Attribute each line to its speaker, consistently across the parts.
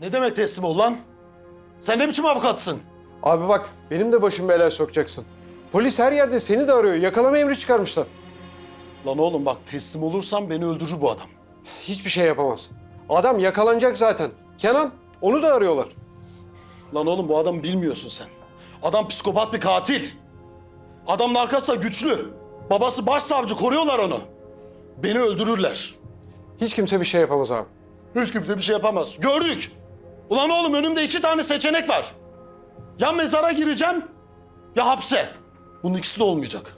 Speaker 1: Ne demek teslim ol lan? Sen ne biçim avukatsın?
Speaker 2: Abi bak benim de başım belaya sokacaksın. Polis her yerde seni de arıyor. Yakalama emri çıkarmışlar.
Speaker 1: Lan oğlum bak teslim olursam beni öldürür bu adam.
Speaker 2: Hiçbir şey yapamaz. Adam yakalanacak zaten. Kenan onu da arıyorlar.
Speaker 1: Lan oğlum bu adamı bilmiyorsun sen. Adam psikopat bir katil. Adamın arkası da güçlü. Babası başsavcı koruyorlar onu. Beni öldürürler.
Speaker 2: Hiç kimse bir şey yapamaz abi.
Speaker 1: Hiç kimse bir şey yapamaz. Gördük. Ulan oğlum önümde iki tane seçenek var. Ya mezara gireceğim ya hapse. Bunun ikisi de olmayacak.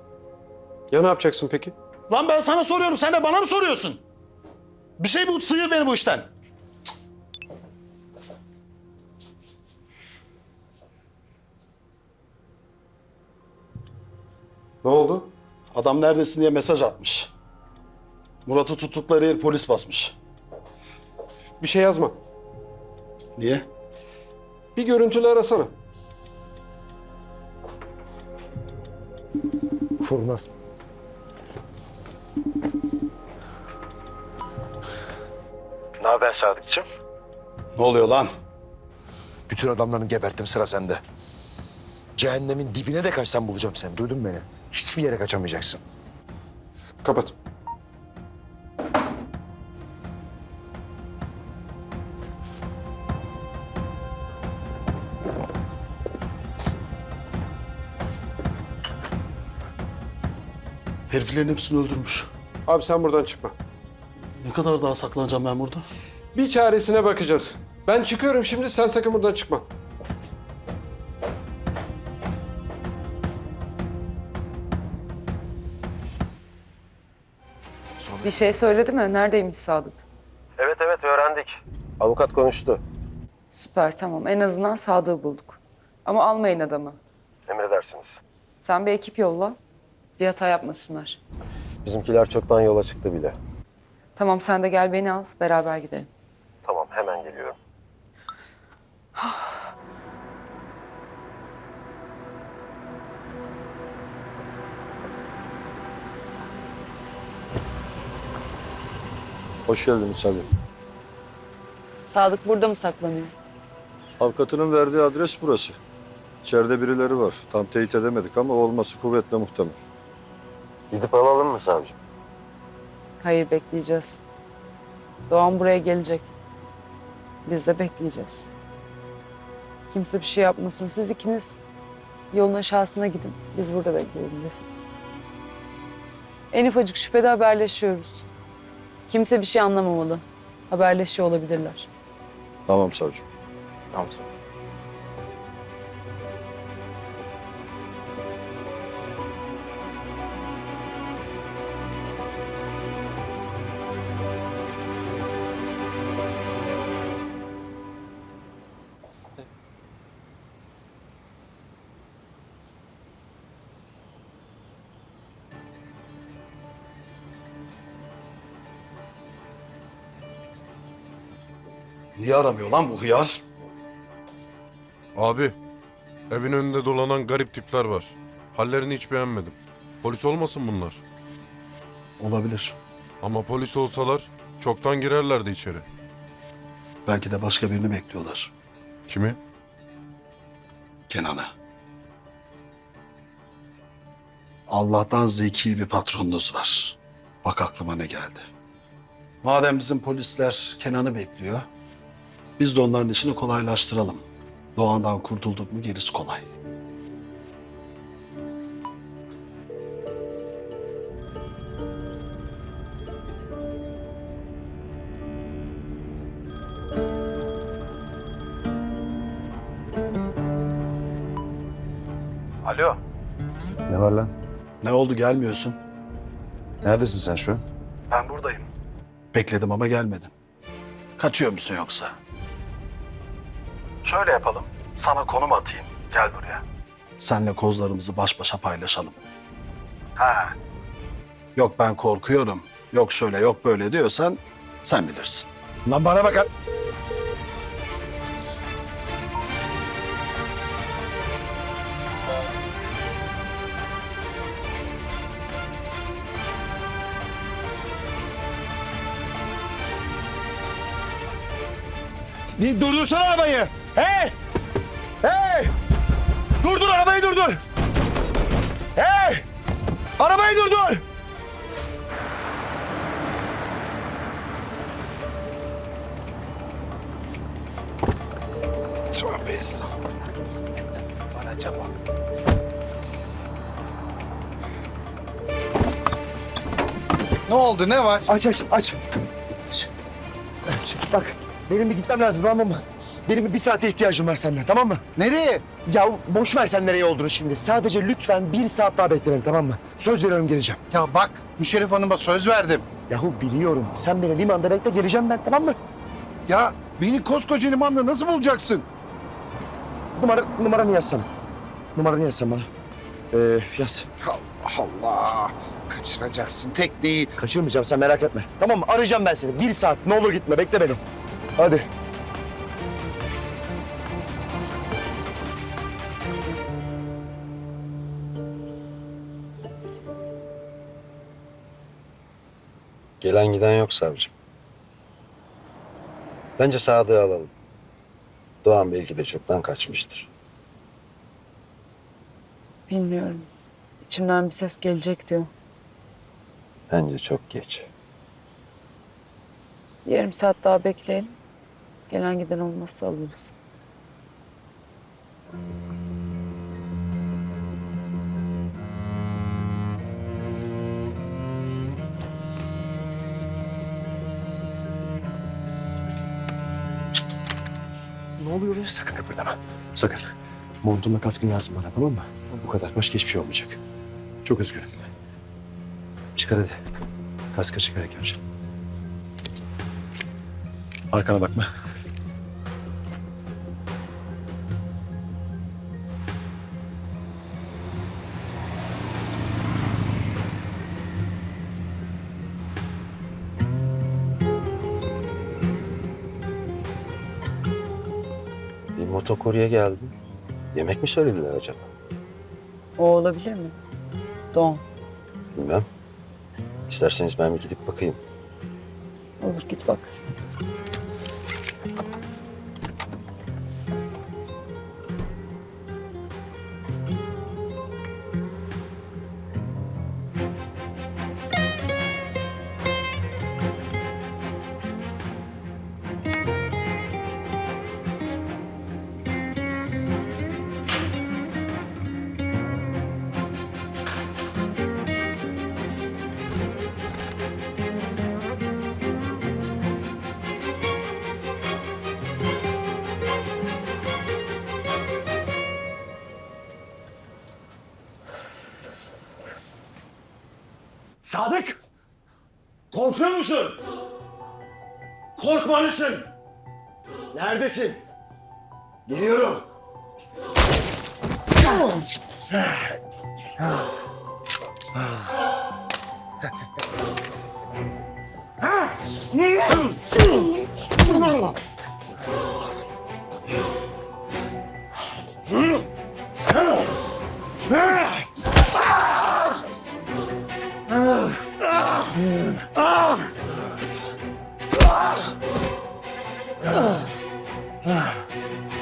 Speaker 2: Ya ne yapacaksın peki?
Speaker 1: Lan ben sana soruyorum sen de bana mı soruyorsun? Bir şey bu sıyır beni bu işten.
Speaker 2: Ne oldu?
Speaker 1: Adam neredesin diye mesaj atmış. Murat'ı tuttukları yer polis basmış.
Speaker 2: Bir şey yazma.
Speaker 1: Niye?
Speaker 2: Bir görüntülü arasana.
Speaker 3: Furnaz. Ne haber Sadıkçım?
Speaker 1: Ne oluyor lan?
Speaker 3: Bütün adamlarını geberttim sıra sende. Cehennemin dibine de kaçsam bulacağım seni. Duydun mu beni? Hiçbir yere kaçamayacaksın.
Speaker 2: Kapat.
Speaker 1: Heriflerin hepsini öldürmüş.
Speaker 2: Abi sen buradan çıkma.
Speaker 1: Ne kadar daha saklanacağım ben burada?
Speaker 2: Bir çaresine bakacağız. Ben çıkıyorum şimdi sen sakın buradan çıkma.
Speaker 4: Bir şey söyledi mi? Neredeymiş Sadık?
Speaker 5: Evet evet öğrendik. Avukat konuştu.
Speaker 4: Süper tamam. En azından Sadık'ı bulduk. Ama almayın adamı.
Speaker 5: Emredersiniz.
Speaker 4: Sen bir ekip yolla. Bir hata yapmasınlar.
Speaker 5: Bizimkiler çoktan yola çıktı bile.
Speaker 4: Tamam sen de gel beni al. Beraber gidelim.
Speaker 5: Tamam hemen geliyorum.
Speaker 6: Hoş geldiniz Salim.
Speaker 4: Sadık burada mı saklanıyor?
Speaker 6: Avukatının verdiği adres burası. İçeride birileri var. Tam teyit edemedik ama olması kuvvetle muhtemel.
Speaker 5: Gidip alalım mı savcım?
Speaker 4: Hayır bekleyeceğiz. Doğan buraya gelecek. Biz de bekleyeceğiz. Kimse bir şey yapmasın. Siz ikiniz yolun aşağısına gidin. Biz burada bekleyelim. En ufacık şüphede haberleşiyoruz. Kimse bir şey anlamamalı. Haberleşiyor olabilirler.
Speaker 6: Tamam savcım.
Speaker 5: Tamam.
Speaker 1: Niye aramıyor lan bu hıyar?
Speaker 7: Abi, evin önünde dolanan garip tipler var. Hallerini hiç beğenmedim. Polis olmasın bunlar.
Speaker 1: Olabilir.
Speaker 7: Ama polis olsalar çoktan girerlerdi içeri.
Speaker 1: Belki de başka birini bekliyorlar.
Speaker 7: Kimi?
Speaker 1: Kenan'ı. Allah'tan zeki bir patronunuz var. Bak aklıma ne geldi. Madem bizim polisler Kenan'ı bekliyor, biz de onların işini kolaylaştıralım. Doğan'dan kurtulduk mu gerisi kolay. Alo.
Speaker 3: Ne var lan?
Speaker 1: Ne oldu gelmiyorsun?
Speaker 3: Neredesin sen şu an?
Speaker 1: Ben buradayım. Bekledim ama gelmedin. Kaçıyor musun yoksa? Şöyle yapalım. Sana konum atayım. Gel buraya. Senle kozlarımızı baş başa paylaşalım. Ha. Yok ben korkuyorum. Yok şöyle yok böyle diyorsan sen bilirsin.
Speaker 3: Lan bana bak. Durdursana arabayı. Hey! Hey! Durdur arabayı durdur. Hey! Arabayı durdur.
Speaker 1: Tövbe estağfurullah. Araca bak. Ne oldu ne var?
Speaker 3: Aç aç aç. Aç. Aç. Bak benim bir gitmem lazım tamam mı? Benim bir saate ihtiyacım var senden tamam mı?
Speaker 1: Nereye?
Speaker 3: Ya boş ver sen nereye olduğunu şimdi. Sadece lütfen bir saat daha bekle beni tamam mı? Söz veriyorum geleceğim.
Speaker 1: Ya bak Müşerref Hanım'a söz verdim.
Speaker 3: Yahu biliyorum. Sen beni limanda bekle geleceğim ben tamam mı?
Speaker 1: Ya beni koskoca limanda nasıl bulacaksın?
Speaker 3: Numara, numaranı yazsana. Numaranı yazsana bana. Ee, yaz.
Speaker 1: Allah Allah. Kaçıracaksın tekneyi.
Speaker 3: Kaçırmayacağım sen merak etme. Tamam mı? Arayacağım ben seni. Bir saat ne olur gitme bekle beni. Hadi.
Speaker 5: Gelen giden yok savcım. Bence Sadık'ı alalım. Doğan belki de çoktan kaçmıştır.
Speaker 4: Bilmiyorum. İçimden bir ses gelecek diyor.
Speaker 5: Bence çok geç.
Speaker 4: Yarım saat daha bekleyelim. Gelen giden olmazsa alırız.
Speaker 3: Ne oluyor ya? Sakın kıpırdama. Sakın. Montumla kaskın lazım bana tamam mı? Bu kadar. Başka hiçbir şey olmayacak. Çok üzgünüm. Çıkar hadi. Kaskı çıkar önce. Arkana bakma.
Speaker 5: Motokurye geldi. Yemek mi söylediler acaba?
Speaker 4: O olabilir mi? Doğan.
Speaker 5: Bilmem. İsterseniz ben bir gidip bakayım.
Speaker 4: Olur git bak.
Speaker 3: Sadık! Korkuyor musun? Korkmalısın. Neredesin? Geliyorum.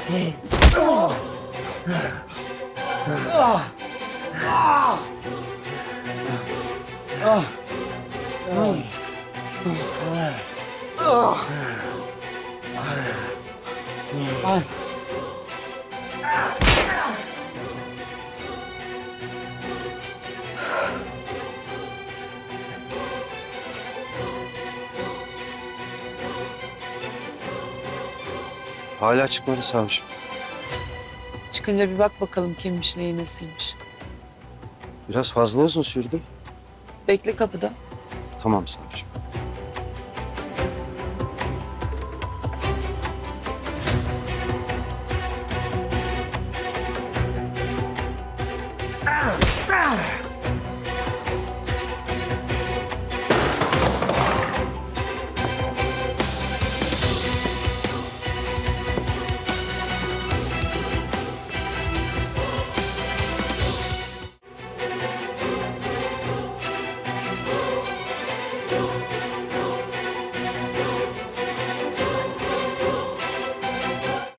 Speaker 3: 啊啊啊！嗯，冻死了。啊！哎，哎。
Speaker 5: Hala çıkmadı savcım.
Speaker 4: Çıkınca bir bak bakalım kimmiş neyi nesiymiş.
Speaker 5: Biraz fazla uzun sürdü.
Speaker 4: Bekle kapıda.
Speaker 5: Tamam savcım.